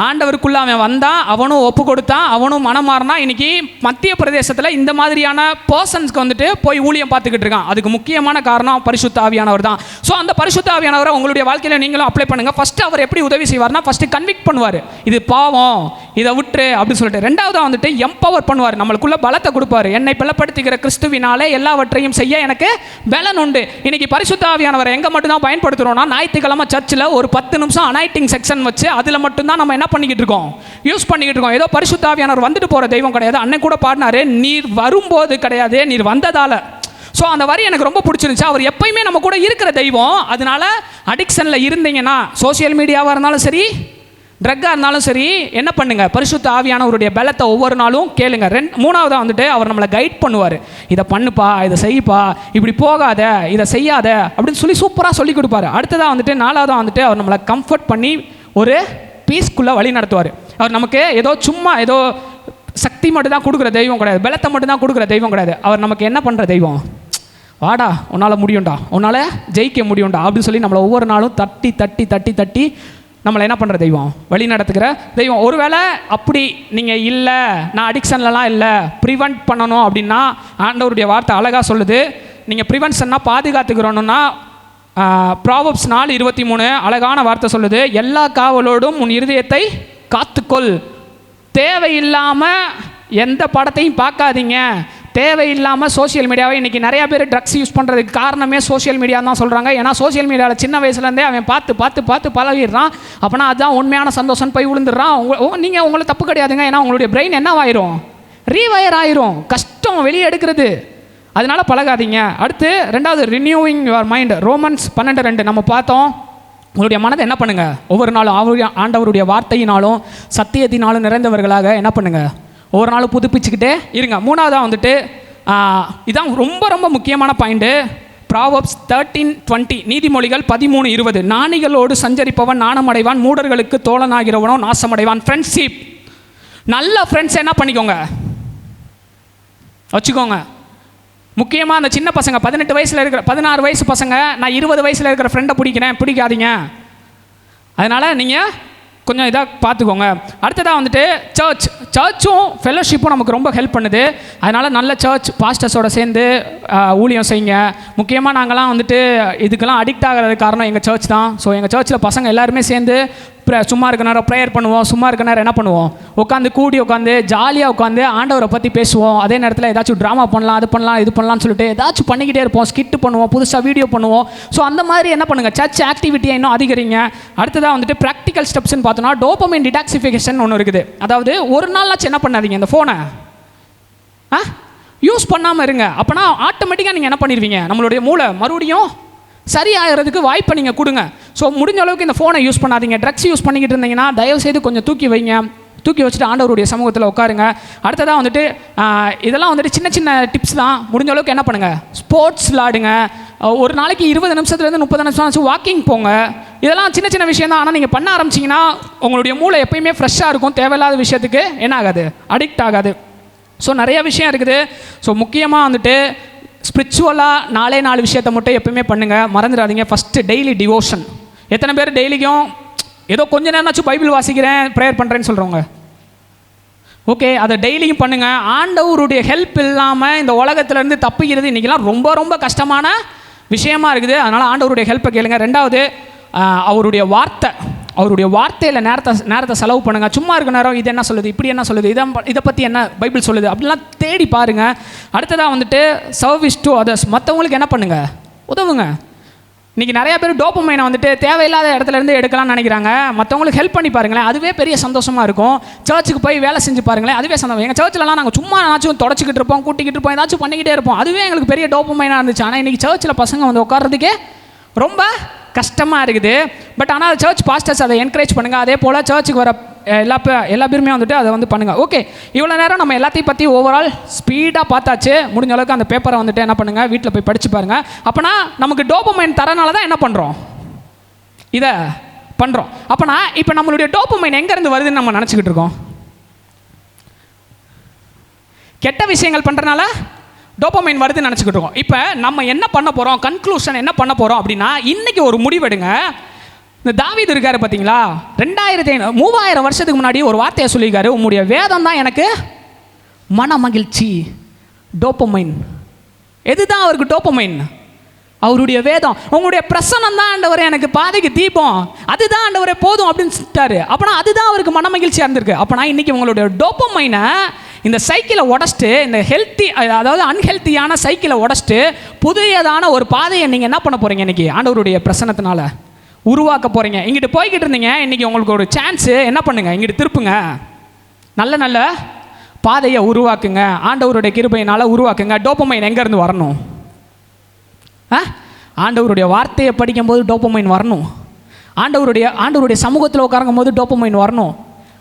S1: ஆண்டவருக்குள்ள அவன் வந்தான் அவனும் ஒப்பு கொடுத்தான் அவனும் மனம் மாறினா இன்னைக்கு மத்திய பிரதேசத்தில் இந்த மாதிரியான பர்சன்ஸ்க்கு வந்துட்டு போய் ஊழியம் பார்த்துக்கிட்டு இருக்கான். அதுக்கு முக்கியமான காரணம் பரிசுத்த ஆவியானவர் தான். ஸோ அந்த பரிசுத்த ஆவியானவரை உங்களுடைய வாழ்க்கையில் நீங்களும் அப்ளை பண்ணுங்க. ஃபர்ஸ்ட் அவர் எப்படி உதவி செய்வார்னா ஃபர்ஸ்ட் கன்விக்ட் பண்ணுவார். இது பாவம் இதை விட்டுரு அப்படின்னு சொல்லிட்டு. ரெண்டாவதாக வந்துட்டு எம்பவர் பண்ணுவார். நம்மளுக்குள்ள பலத்தை கொடுப்பாரு. என்னை பலப்படுத்துகிற கிறிஸ்துவினாலே எல்லாவற்றையும் செய்ய எனக்கு பலன் உண்டு. இன்னைக்கு பரிசுத்த ஆவியானவரை எங்கே மட்டும்தான் பயன்படுத்துகிறோம்னா ஞாயிற்றுக்கிழமை சர்ச்சில் ஒரு பத்து நிமிஷம் அனைட்டிங் செக்ஷன் வச்சு அதில் மட்டும்தான் நம்ம என்ன பண்ணிக்கிட்டு இருக்கோம்? யூஸ் பண்ணிக்கிட்டு இருக்கோம். ஏதோ பரிசுத்தாவியானவர் வந்துட்டு போகிற தெய்வம் கிடையாது. அண்ணன் கூட பாடினாரு நீர் வரும்போது கிடையாது நீர் வந்ததால். ஸோ அந்த வரி எனக்கு ரொம்ப பிடிச்சிருந்துச்சு. அவர் எப்பயுமே நம்ம கூட இருக்கிற தெய்வம். அதனால அடிக்ஷனில் இருந்தீங்கன்னா சோஷியல் மீடியாவாக இருந்தாலும் சரி ட்ரக்காக இருந்தாலும் சரி என்ன பண்ணுங்கள் பரிசுத்த ஆவியானவருடைய பலத்தை ஒவ்வொரு நாளும் கேளுங்க. ரெண்டு மூணாவதாக வந்துட்டு அவர் நம்மளை கைட் பண்ணுவார். இதை பண்ணுப்பா இதை செய்ப்பா இப்படி போகாத இதை செய்யாத அப்படின்னு சொல்லி சூப்பராக சொல்லி கொடுப்பாரு. அடுத்ததாக வந்துட்டு நாலாவதாக வந்துட்டு அவர் நம்மளை கம்ஃபர்ட் பண்ணி ஒரு பீஸ்க்குள்ளே வழி நடத்துவார். அவர் நமக்கு ஏதோ சும்மா ஏதோ சக்தி மட்டும் தான் கொடுக்குற தெய்வம் கிடையாது. பலத்தை மட்டும் தான் கொடுக்குற தெய்வம் கிடையாது. அவர் நமக்கு என்ன பண்ணுற தெய்வம்? வாடா உன்னால் முடியும்டா. உன்னால் ஜெயிக்க முடியும்டா அப்படின்னு சொல்லி நம்மளை ஒவ்வொரு நாளும் தட்டி தட்டி தட்டி தட்டி நம்மளை என்ன பண்ணுற தெய்வம்? வழி நடத்துகிற தெய்வம். ஒருவேளை அப்படி நீங்கள் இல்லை நான் அடிக்ஷன்லலாம் இல்லை ப்ரிவெண்ட் பண்ணணும் அப்படின்னா ஆண்டவருடைய வார்த்தை அழகாக சொல்லுது. நீங்கள் ப்ரிவென்ஷன்னா பாதுகாத்துக்கிறோன்னா ப்ராவப்ஸ் நாலு இருபத்தி மூணு அழகான வார்த்தை சொல்லுது எல்லா காவலோடும் உன் இருதயத்தை காத்துக்கொள். தேவையில்லாமல் எந்த படத்தையும் பார்க்காதீங்க. தேவையில்லாமல் சோஷியல் மீடியாவை இன்றைக்கி நிறையா பேர் ட்ரக்ஸ் யூஸ் பண்ணுறதுக்கு காரணமே சோஷியல் மீடியா தான் சொல்கிறாங்க ஏன்னா சோஷியல் மீடியாவில் சின்ன வயசுலேருந்தே அவன் பார்த்து பார்த்து பார்த்து பழகிடுறான். அப்போனா அதுதான் உண்மையான சந்தோஷம் போய் விழுந்துடுறான். உங்க நீங்கள் உங்களுக்கு தப்பு கிடையாதுங்க. ஏன்னா உங்களுடைய பிரெயின் என்னவாயிரும்? ரீவயர் ஆயிரும். கஷ்டம் வெளியே எடுக்கிறது. அதனால பழகாதீங்க. அடுத்து ரெண்டாவது ரினியூவிங் யுவர் மைண்ட் ரோமன்ஸ் பன்னெண்டு ரெண்டு. நம்ம பார்த்தோம் உங்களுடைய மனதை என்ன பண்ணுங்கள் ஒவ்வொரு நாளும் அவருடைய ஆண்டவருடைய வார்த்தையினாலும் சத்தியத்தினாலும் நிறைந்தவர்களாக என்ன பண்ணுங்கள் ஒவ்வொரு நாளும் புதுப்பிச்சுக்கிட்டே இருங்க. மூணாவதாக வந்துட்டு இதான் ரொம்ப ரொம்ப முக்கியமான பாயிண்ட்டு ப்ராவப்ஸ் தேர்ட்டீன் டுவெண்ட்டி நீதிமொழிகள் பதிமூணு இருபது. நாணிகளோடு சஞ்சரிப்பவன் நாணமடைவான் மூடர்களுக்கு தோழனாகிறவனோ நாசமடைவான். ஃப்ரெண்ட்ஷிப் நல்ல ஃப்ரெண்ட்ஸ் என்ன பண்ணிக்கோங்க? வச்சுக்கோங்க. முக்கியமாக அந்த சின்ன பசங்க பதினெட்டு வயசில் இருக்கிற பதினாறு வயசு பசங்க நான் இருபது வயசில் இருக்கிற ஃப்ரெண்டை பிடிக்கிறேன் பிடிக்காதீங்க. அதனால் நீங்கள் கொஞ்சம் இதாக பார்த்துக்கோங்க அடுத்ததாக வந்துட்டு சர்ச் சர்ச்சும் ஃபெலோஷிப்பும் நமக்கு ரொம்ப ஹெல்ப் பண்ணுது. அதனால் நல்ல சர்ச் பாஸ்டர்ஸோட சேர்ந்து ஊழியம் செய்யுங்க. முக்கியமாக நாங்கள்லாம் வந்துட்டு இதுக்கெல்லாம் அடிக்ட் ஆகிறது காரணம் எங்கள் சர்ச் தான். ஸோ எங்கள் சர்ச்சில் பசங்க எல்லாருமே சேர்ந்து சும்மா இருக்க நேரம் ப்ரேயர் பண்ணுவோம் சும்மா இருக்க நேரம் என்ன பண்ணுவோம்? உட்காந்து கூடி உட்காந்து ஜாலியாக உட்காந்து ஆண்டவரை பற்றி பேசுவோம். அதே நேரத்தில் ஏதாச்சும் ட்ராமா பண்ணலாம் அது பண்ணலாம் இது பண்ணலாம்னு சொல்லிட்டு ஏதாச்சும் பண்ணிக்கிட்டே இருப்போம். ஸ்கிட் பண்ணுவோம் புதுசாக வீடியோ பண்ணுவோம். ஸோ அந்த மாதிரி என்ன பண்ணுங்கள் சர்ச் ஆக்டிவிட்டியை இன்னும் அதிகரிங்க. அடுத்ததாக வந்துட்டு ப்ராக்டிக்கல் ஸ்டெப்ஸ்னு பார்த்தோன்னா டோப்பமின் டிடாக்சிஃபிகேஷன் ஒன்று இருக்குது. அதாவது ஒரு நாளாச்சும் என்ன பண்ணாதீங்க இந்த ஃபோனை ஆ? யூஸ் பண்ணாமல் இருங்க. அப்போனா ஆட்டோமேட்டிக்காக நீங்கள் என்ன பண்ணிடுவீங்க நம்மளுடைய மூளை மறுபடியும் சரியாகிறதுக்கு வாய்ப்பை நீங்கள் கொடுங்க. ஸோ முடிஞ்ச அளவுக்கு இந்த ஃபோனை யூஸ் பண்ணாதீங்க. ட்ரக்ஸ் யூஸ் பண்ணிக்கிட்டு இருந்தீங்கன்னா தயவுசெய்து கொஞ்சம் தூக்கி வைங்க. தூக்கி வச்சுட்டு ஆண்டவருடைய சமூகத்தில் உட்காருங்க. அடுத்ததாக வந்துட்டு இதெல்லாம் வந்துட்டு சின்ன சின்ன டிப்ஸ் தான். முடிஞ்ச அளவுக்கு என்ன பண்ணுங்கள் ஸ்போர்ட்ஸ் விளாடுங்க ஒரு நாளைக்கு இருபது நிமிஷத்துலேருந்து முப்பது நிமிஷம் ஆச்சு வாக்கிங் போங்க. இதெல்லாம் சின்ன சின்ன விஷயம் தான். ஆனால் நீங்கள் பண்ண ஆரம்பிச்சிங்கன்னா உங்களுடைய மூளை எப்பயுமே ஃப்ரெஷ்ஷாக இருக்கும். தேவையில்லாத விஷயத்துக்கு என்ன ஆகாது? அடிக்ட் ஆகாது. ஸோ நிறைய விஷயம் இருக்குது. ஸோ முக்கியமாக வந்துட்டு ஸ்பிரிச்சுவலாக நாலே நாலு விஷயத்த மட்டும் எப்பவுமே பண்ணுங்கள் மறந்துடாதீங்க. ஃபஸ்ட்டு டெய்லி டிவோஷன் எத்தனை பேர் டெய்லிக்கும் ஏதோ கொஞ்ச நேரம்னாச்சும் பைபிள் வாசிக்கிறேன் ப்ரேயர் பண்ணுறேன்னு சொல்கிறவங்க ஓகே அதை டெய்லியும் பண்ணுங்கள் ஆண்டவருடைய ஹெல்ப் இல்லாமல் இந்த உலகத்துலேருந்து தப்பிக்கிறது இன்றைக்கெலாம் ரொம்ப ரொம்ப கஷ்டமான விஷயமா இருக்குது. அதனால் ஆண்டவருடைய ஹெல்ப்பை கேளுங்க. ரெண்டாவது அவருடைய வார்த்தை. அவருடைய வார்த்தையில் நேரத்தை நேரத்தை செலவு பண்ணுங்கள் சும்மா இருக்க நேரம் இது என்ன சொல்லுது இப்படி என்ன சொல்லுது இதை இதை பற்றி என்ன பைபிள் சொல்லுது அப்படிலாம் தேடி பாருங்கள் அடுத்ததாக வந்துட்டு சர்வீஸ் டு அதர்ஸ் மற்றவங்களுக்கு என்ன பண்ணுங்கள் உதவுங்க. இன்றைக்கி நிறைய பேர் டோப்பமைனை வந்துட்டு தேவையில்லாத இடத்துலேருந்து எடுக்கலாம்னு நினைக்கிறாங்க. மற்றவங்களுக்கு ஹெல்ப் பண்ணி பாருங்களேன் அதுவே பெரிய சந்தோஷமாக இருக்கும். சர்ச்சுக்கு போய் வேலை செஞ்சு பாருங்களேன் அதுவே சந்தோஷம். எங்கள் சர்ச்சிலலாம் நாங்கள் சும்மா ஏதாச்சும் தொடச்சிக்கிட்டு இருப்போம் கூட்டிக்கிட்டு இருப்போம் ஏதாச்சும் பண்ணிக்கிட்டே இருப்போம். அதுவே எங்களுக்கு பெரிய டோப்பமைனாக இருந்துச்சு. ஆனால் இன்றைக்கி சர்ச்சில் பசங்க வந்து உட்காரதுக்கே ரொம்ப கஷ்டமாக இருக்குது. பட் ஆனால் சர்ச் பாஸ்டர்ஸ் அதை என்கரேஜ் பண்ணுங்கள் அதே போல் சர்ச்சுக்கு வர எல்லா எல்லா பேருமே வந்துட்டு அதை வந்து பண்ணுங்கள் ஓகே இவ்வளோ நேரம் நம்ம எல்லாத்தையும் பற்றி ஓவரால் ஸ்பீடாக பார்த்தாச்சு. முடிஞ்ச அளவுக்கு அந்த பேப்பரை வந்துட்டு என்ன பண்ணுங்கள் வீட்டில் போய் படித்து பாருங்கள் அப்போனா நமக்கு டோபமைன் தரனால தான் என்ன பண்ணுறோம் இதை பண்ணுறோம் அப்போனா இப்போ நம்மளுடைய டோப்பமைன் எங்கேருந்து வருதுன்னு நம்ம நினச்சிக்கிட்டு இருக்கோம்? கெட்ட விஷயங்கள் பண்ணுறனால டோப்பமைன் வருதுன்னு நினச்சிக்கிட்டு இருக்கோம். இப்போ நம்ம என்ன பண்ண போகிறோம் கன்க்ளூஷன் என்ன பண்ண போகிறோம் அப்படின்னா இன்றைக்கி ஒரு முடிவெடுங்க. இந்த தாவீது இருக்காரு பார்த்தீங்களா ரெண்டாயிரத்தி ஐநூறு மூவாயிரம் வருஷத்துக்கு முன்னாடி ஒரு வார்த்தையை சொல்லியிருக்காரு. உங்களுடைய வேதம் தான் எனக்கு மன மகிழ்ச்சி டோப்பமைன் எதுதான் அவருக்கு டோப்பமைன் அவருடைய வேதம். உங்களுடைய பிரசனம் தான் ஆண்டவர் எனக்கு பாதைக்கு தீபம். அதுதான் ஆண்டவரே போதும் அப்படின்னு சொல்லிட்டாரு. அப்போனா அதுதான் அவருக்கு மன மகிழ்ச்சியாக இருந்திருக்கு. அப்போனா இன்றைக்கி உங்களுடைய டோப்பமைனை இந்த சைக்கிளை உடச்சிட்டு இந்த ஹெல்த்தி அதாவது அன்ஹெல்த்தியான சைக்கிளை உடச்சிட்டு புதியதான ஒரு பாதையை நீங்கள் என்ன பண்ண போகிறீங்க இன்றைக்கி ஆண்டவருடைய பிரசனத்தினால. உருவாக்க போகிறீங்க இங்கிட்டு போய்கிட்டு இருந்தீங்க. இன்றைக்கி உங்களுக்கு ஒரு சான்ஸு என்ன பண்ணுங்க? இங்கிட்டு திருப்புங்க. நல்ல நல்ல பாதையை உருவாக்குங்க. ஆண்டவருடைய கிருபையினால் உருவாக்குங்க. டோப்பமைன் எங்கேருந்து வரணும்? ஆ? ஆண்டவருடைய வார்த்தையை படிக்கும்போது டோப்பமைன் வரணும். ஆண்டவருடைய ஆண்டவருடைய சமூகத்தில் உட்காரங்கும் போது டோப்பமைன் வரணும்.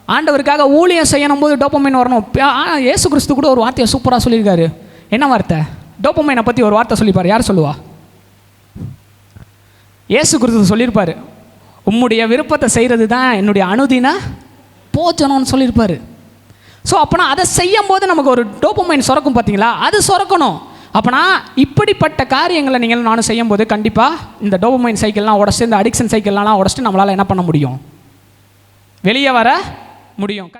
S1: ஆண்டவருக்காக ஊழியம் செய்யணும் போது டோப்பமைன் வரணும். ப- ஆ, கிறிஸ்து கூட ஒரு வார்த்தையை சூப்பராக சொல்லியிருக்காரு. என்ன வார்த்தை? டோப்பமைனை பற்றி ஒரு வார்த்தை சொல்லிப்பார். யார் சொல்லுவா? இயேசு கிறிஸ்து சொல்லியிருப்பார் உம்முடைய விருப்பத்தை செய்கிறது தான் என்னுடைய அனுதினா போச்சனம்னு சொல்லியிருப்பார். ஸோ அப்போனா அதை செய்யும் போது நமக்கு ஒரு டோப்பமைன் சுரக்கும் பார்த்தீங்களா அது சுரக்கணும். அப்போனா இப்படிப்பட்ட காரியங்களை நீங்கள் நானும் செய்யும்போது கண்டிப்பாக இந்த டோபமைன் சைக்கிள்லாம் உடச்சிட்டு இந்த அடிக்ஷன் சைக்கிள்லாம் உடச்சிட்டு நம்மளால் என்ன பண்ண முடியும்? வெளியே வர முடியும்.